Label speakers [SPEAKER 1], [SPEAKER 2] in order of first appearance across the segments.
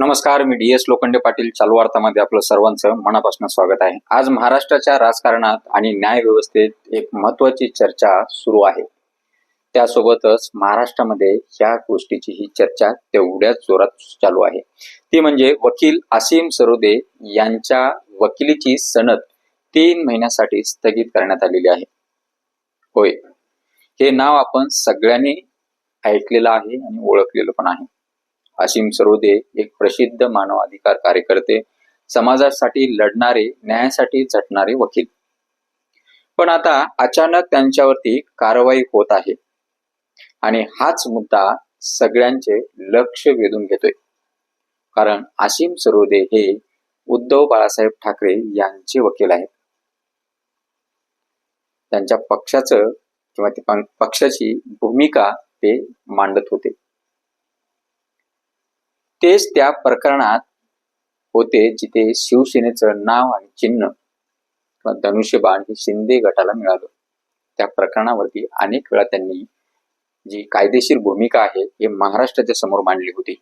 [SPEAKER 1] नमस्कार मी D S Lokhande Patil चालू वार्तामध्ये आपलं सर्वांचं मनापासून स्वागत आहे. आज महाराष्ट्राच्या राजकारणात आणि न्याय व्यवस्थेत एक महत्वाची चर्चा सुरू आहे. त्यासोबतच महाराष्ट्रामध्ये ह्या गोष्टीची ही चर्चा तेवढ्याच जोरात चालू आहे. ती म्हणजे वकील असीम सरोदे यांच्या वकिलीची सनद तीन महिन्यासाठी स्थगित करण्यात आलेली आहे. होय. हे नाव आपण सगळ्यांनी ऐकलेलं आहे आणि ओळखलेलं पण आहे. असीम सरोदे एक प्रसिद्ध मानवाधिकार कार्यकर्ते समाजासाठी लढणारे न्यायासाठी झटणारे वकील. पण आता अचानक त्यांच्यावरती कारवाई होत आहे. आणि हाच मुद्दा सगळ्यांचे लक्ष वेधून घेतोय. कारण आशिम सरोदे हे उद्धव बाळासाहेब ठाकरे यांचे वकील आहेत. त्यांच्या पक्षाचं किंवा ते पक्षाची भूमिका ते मांडत होते. तेच त्या प्रकरणात होते जिथे शिवसेनेचं नाव आणि चिन्ह किंवा धनुष्यबाण हे शिंदे गटाला मिळालं. त्या प्रकरणावरती अनेक वेळा त्यांनी जी कायदेशीर भूमिका आहे हे महाराष्ट्राच्या समोर मांडली होती.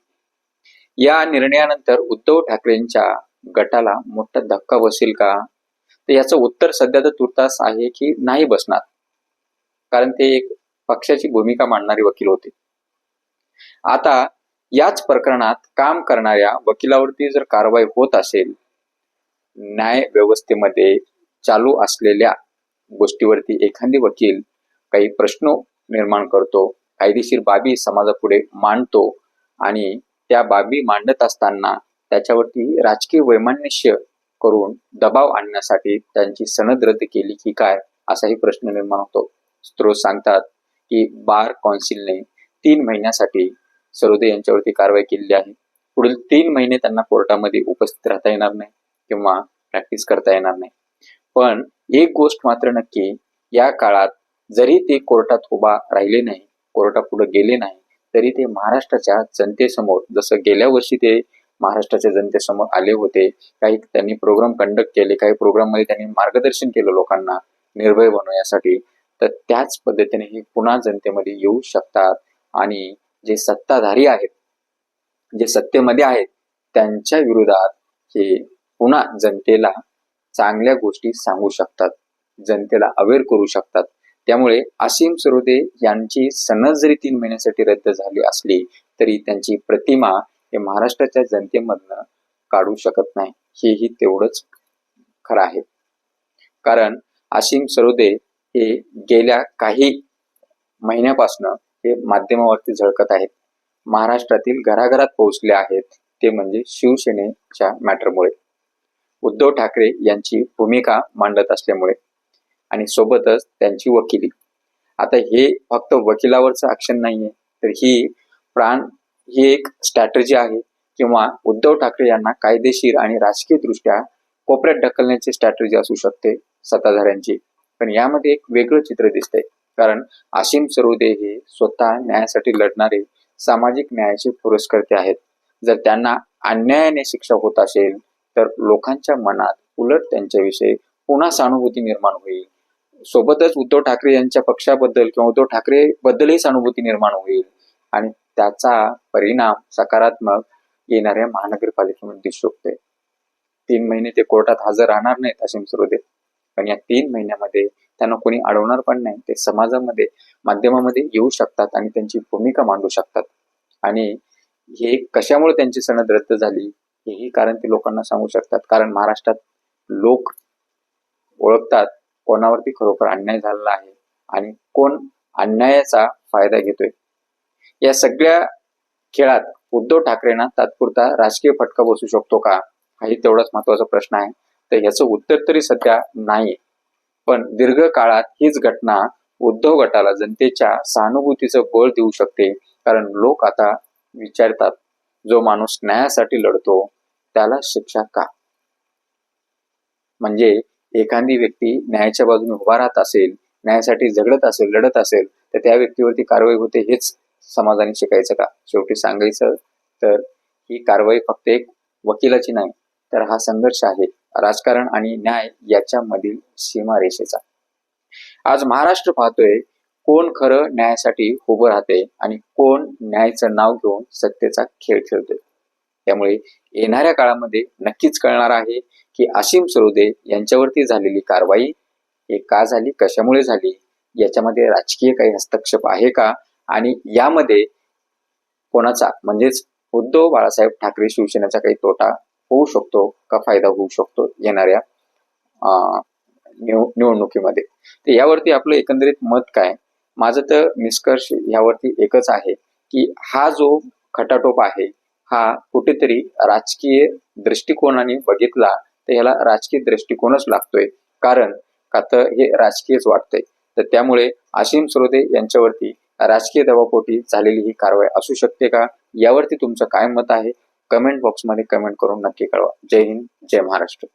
[SPEAKER 1] या निर्णयानंतर उद्धव ठाकरेंच्या गटाला मोठा धक्का बसेल का? तर याचं उत्तर सध्या तर तुर्तास आहे की नाही बसणार. कारण ते एक पक्षाची भूमिका मांडणारे वकील होते. आता याच प्रकरणात काम करणाऱ्या वकिलावरती जर कारवाई होत असेल न्याय व्यवस्थेमध्ये चालू असलेल्या गोष्टीवरती एखादी वकील काही प्रश्न निर्माण करतो कायदेशीर बाबी समाजापुढे मांडतो आणि त्या बाबी मांडत असताना त्याच्यावरती राजकीय वैमान्य करून दबाव आणण्यासाठी त्यांची सनद रद्द केली की काय असाही प्रश्न निर्माण होतो. स्त्रोत सांगतात की बार कौन्सिलने तीन महिन्यासाठी सरोदे यांच्यावरती कारवाई केलेली आहे. पुढील तीन महिने त्यांना कोर्टामध्ये उपस्थित राहता येणार नाही किंवा प्रॅक्टिस करता येणार नाही. पण एक गोष्ट मात्र नक्की या काळात जरी ते कोर्टात उभा राहिले नाही कोर्टापुढे गेले नाही तरी ते महाराष्ट्राच्या जनतेसमोर जसं गेल्या वर्षी ते महाराष्ट्राच्या जनतेसमोर आले होते काही त्यांनी प्रोग्राम कंडक्ट केले काही प्रोग्राममध्ये त्यांनी मार्गदर्शन केलं लोकांना निर्भय बनवण्यासाठी तर त्याच पद्धतीने हे पुन्हा जनतेमध्ये येऊ शकतात आणि जे सत्ताधारी आहेत जे सत्तेमध्ये आहेत त्यांच्या विरोधात हे पुन्हा जनतेला चांगल्या गोष्टी सांगू शकतात जनतेला अवेअर करू शकतात. त्यामुळे असीम सरोदे यांची सनद जरी तीन महिन्यासाठी रद्द झाली असली तरी त्यांची प्रतिमा हे महाराष्ट्राच्या जनतेमधनं काढू शकत नाही. हेही तेवढंच खरं आहे. कारण असीम सरोदे हे गेल्या काही महिन्यापासनं हे माध्यमावरती झळकत आहेत. महाराष्ट्रातील घराघरात पोहोचले आहेत ते म्हणजे शिवसेनेच्या मॅटरमुळे. उद्धव ठाकरे यांची भूमिका मांडत असल्यामुळे आणि सोबतच त्यांची वकिली. आता हे फक्त वकिलावरचं ऍक्शन नाहीये तर ही प्राण ही एक स्ट्रॅटर्जी आहे किंवा उद्धव ठाकरे यांना कायदेशीर आणि राजकीय दृष्ट्या कोपऱ्यात ढकलण्याची स्ट्रॅटर्जी असू शकते सत्ताधाऱ्यांची. पण यामध्ये एक वेगळं चित्र दिसतंय. कारण असीम सरोदे हे स्वतः न्यायासाठी लढणारे सामाजिक न्यायाचे पुरस्कर्ते आहेत. जर त्यांना अन्यायाने शिक्षा होत असेल तर लोकांच्या मनात उलट त्यांच्याविषयी पुन्हा सहानुभूती निर्माण होईल. सोबतच उद्धव ठाकरे यांच्या पक्षाबद्दल किंवा उद्धव ठाकरे बद्दलही सहानुभूती निर्माण होईल. आणि त्याचा परिणाम सकारात्मक येणाऱ्या महानगरपालिकेमध्ये दिसू शकते तीन महिने ते कोर्टात हजर राहणार नाहीत अशिम सरोदे. पण या तीन महिन्यामध्ये त्यांना कोणी अडवणार पण नाही. ते समाजामध्ये माध्यमामध्ये येऊ शकतात आणि त्यांची भूमिका मांडू शकतात. आणि हे कशामुळे त्यांची सनद रद्द झाली हेही कारण ते लोकांना सांगू शकतात. कारण महाराष्ट्रात लोक ओळखतात कोणावरती खरोखर अन्याय झालेला आहे आणि कोण अन्यायाचा फायदा घेतोय. या सगळ्या खेळात उद्धव ठाकरेंना तात्पुरता राजकीय फटका बसू शकतो का? हाही तेवढाच महत्त्वाचा प्रश्न आहे. तर याचं उत्तर तरी सध्या नाही पण दीर्घ काळात हीच घटना उद्धव गटाला जनतेच्या सहानुभूतीचं बळ देऊ शकते कारण लोक आता विचारतात जो माणूस न्यायासाठी लढतो त्याला शिक्षा का? म्हणजे एखादी व्यक्ती न्यायाच्या बाजूने उभा राहत असेल न्यायासाठी झगडत असेल लढत असेल तर त्या व्यक्तीवरती कारवाई होते हेच समाजाने शिकायचं का? शेवटी सांगायचं तर ही कारवाई फक्त एक वकिलाची नाही तर हा संघर्ष आहे. राजकारण आणि न्याय याच्यामधील सीमारेषेचा. आज महाराष्ट्र पाहतोय कोण खरं न्यायासाठी उभं राहते आणि कोण न्यायाचं नाव घेऊन सत्तेचा खेळ खेळतोय. त्यामुळे येणाऱ्या काळामध्ये नक्कीच कळणार आहे की असीम सरोदे यांच्यावरती झालेली कारवाई हे का झाली कशामुळे झाली याच्यामध्ये राजकीय काही हस्तक्षेप आहे का आणि यामध्ये कोणाचा म्हणजेच उद्धव बाळासाहेब ठाकरे शिवसेनेचा काही तोटा होऊ शकतो का फायदा होऊ शकतो येणाऱ्या निव- निवडणुकीमध्ये. तर यावरती आपलं एकंदरीत मत काय? माझं तर निष्कर्ष यावरती एकच आहे की हा जो खटाटोप आहे हा कुठेतरी राजकीय दृष्टिकोनाने बघितला तर ह्याला राजकीय दृष्टिकोनच लागतोय. कारण का तर हे राजकीयच वाटतंय. तर त्यामुळे आशिम स्रोते यांच्यावरती राजकीय दबापोटी झालेली ही कारवाई असू शकते का? यावरती तुमचं काय मत आहे? कमेंट बॉक्समध्ये कमेंट करून नक्की कळवा. जय हिंद जय महाराष्ट्र.